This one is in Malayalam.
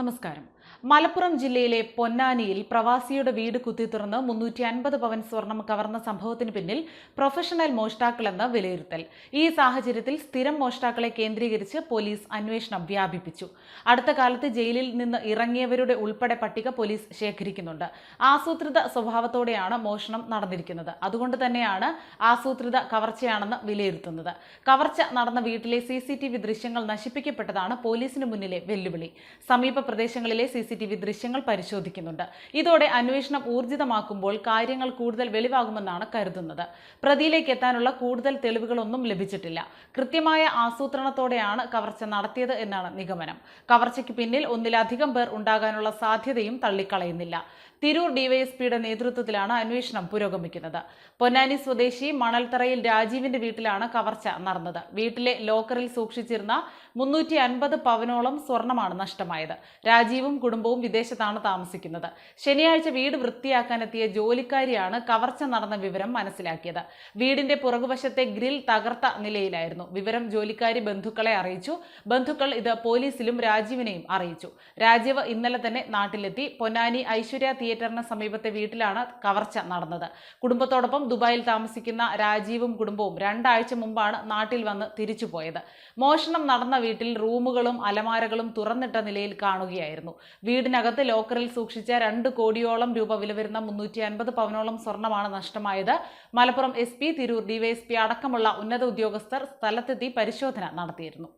നമസ്കാരം. മലപ്പുറം ജില്ലയിലെ പൊന്നാനിയിൽ പ്രവാസിയുടെ വീട് കുത്തിത്തുറന്ന് മുന്നൂറ്റി അൻപത് പവൻ സ്വർണം കവർന്ന സംഭവത്തിന് പിന്നിൽ പ്രൊഫഷണൽ മോഷ്ടാക്കളെന്ന് വിലയിരുത്തൽ. ഈ സാഹചര്യത്തിൽ സ്ഥിരം മോഷ്ടാക്കളെ കേന്ദ്രീകരിച്ച് പോലീസ് അന്വേഷണം വ്യാപിപ്പിച്ചു. അടുത്ത കാലത്ത് ജയിലിൽ നിന്ന് ഇറങ്ങിയവരുടെ ഉൾപ്പെടെ പട്ടിക പോലീസ് ശേഖരിക്കുന്നുണ്ട്. ആസൂത്രിത സ്വഭാവത്തോടെയാണ് മോഷണം നടന്നിരിക്കുന്നത്. അതുകൊണ്ട് തന്നെയാണ് ആസൂത്രിത കവർച്ചയാണെന്ന് വിലയിരുത്തുന്നത്. കവർച്ച നടന്ന വീട്ടിലെ സി ദൃശ്യങ്ങൾ നശിപ്പിക്കപ്പെട്ടതാണ് പോലീസിന് മുന്നിലെ വെല്ലുവിളി. സമീപ പ്രദേശങ്ങളിലെ സി സി ടി വി ദൃശ്യങ്ങൾ പരിശോധിക്കുന്നുണ്ട്. ഇതോടെ അന്വേഷണം ഊർജിതമാക്കുമ്പോൾ കാര്യങ്ങൾ കൂടുതൽ വെളിവാകുമെന്നാണ് കരുതുന്നത്. പ്രതിയിലേക്ക് എത്താനുള്ള കൂടുതൽ തെളിവുകളൊന്നും ലഭിച്ചിട്ടില്ല. കൃത്യമായ ആസൂത്രണത്തോടെയാണ് കവർച്ച നടത്തിയത് എന്നാണ് നിഗമനം. കവർച്ചയ്ക്ക് പിന്നിൽ ഒന്നിലധികം പേർ ഉണ്ടാകാനുള്ള സാധ്യതയും തള്ളിക്കളയുന്നില്ല. തിരൂർ ഡിവൈഎസ്പിയുടെ നേതൃത്വത്തിലാണ് അന്വേഷണം പുരോഗമിക്കുന്നത്. പൊന്നാനി സ്വദേശി മണൽത്തറയിൽ രാജീവിന്റെ വീട്ടിലാണ് കവർച്ച നടന്നത്. വീട്ടിലെ ലോക്കറിൽ സൂക്ഷിച്ചിരുന്ന മുന്നൂറ്റി അൻപത് പവനോളം സ്വർണമാണ് നഷ്ടമായത്. രാജീവും കുടുംബവും വിദേശത്താണ് താമസിക്കുന്നത്. ശനിയാഴ്ച വീട് വൃത്തിയാക്കാനെത്തിയ ജോലിക്കാരിയാണ് കവർച്ച നടന്ന വിവരം മനസ്സിലാക്കിയത്. വീടിന്റെ പുറകുവശത്തെ ഗ്രിൽ തകർത്ത നിലയിലായിരുന്നു. വിവരം ജോലിക്കാരി ബന്ധുക്കളെ അറിയിച്ചു. ബന്ധുക്കൾ ഇത് പോലീസിലും രാജീവിനെയും അറിയിച്ചു. രാജീവ് ഇന്നലെ തന്നെ നാട്ടിലെത്തി. പൊന്നാനി ഐശ്വര്യ തിയേറ്ററിന് സമീപത്തെ വീട്ടിലാണ് കവർച്ച നടന്നത്. കുടുംബത്തോടൊപ്പം ദുബായിൽ താമസിക്കുന്ന രാജീവും കുടുംബവും രണ്ടാഴ്ച മുമ്പാണ് നാട്ടിൽ വന്ന് തിരിച്ചുപോയത്. മോഷണം നടന്ന വീട്ടിൽ റൂമുകളും അലമാരകളും തുറന്നിട്ട നിലയിൽ കാണുകയായിരുന്നു. വീടിനകത്ത് ലോക്കറിൽ സൂക്ഷിച്ച രണ്ട് കോടിയോളം രൂപ വില വരുന്ന മുന്നൂറ്റി അൻപത് പവനോളം സ്വർണമാണ് നഷ്ടമായത്. Malappuram S P Tirur DYSP അടക്കമുള്ള ഉന്നത ഉദ്യോഗസ്ഥർ സ്ഥലത്തെത്തി പരിശോധന നടത്തിയിരുന്നു.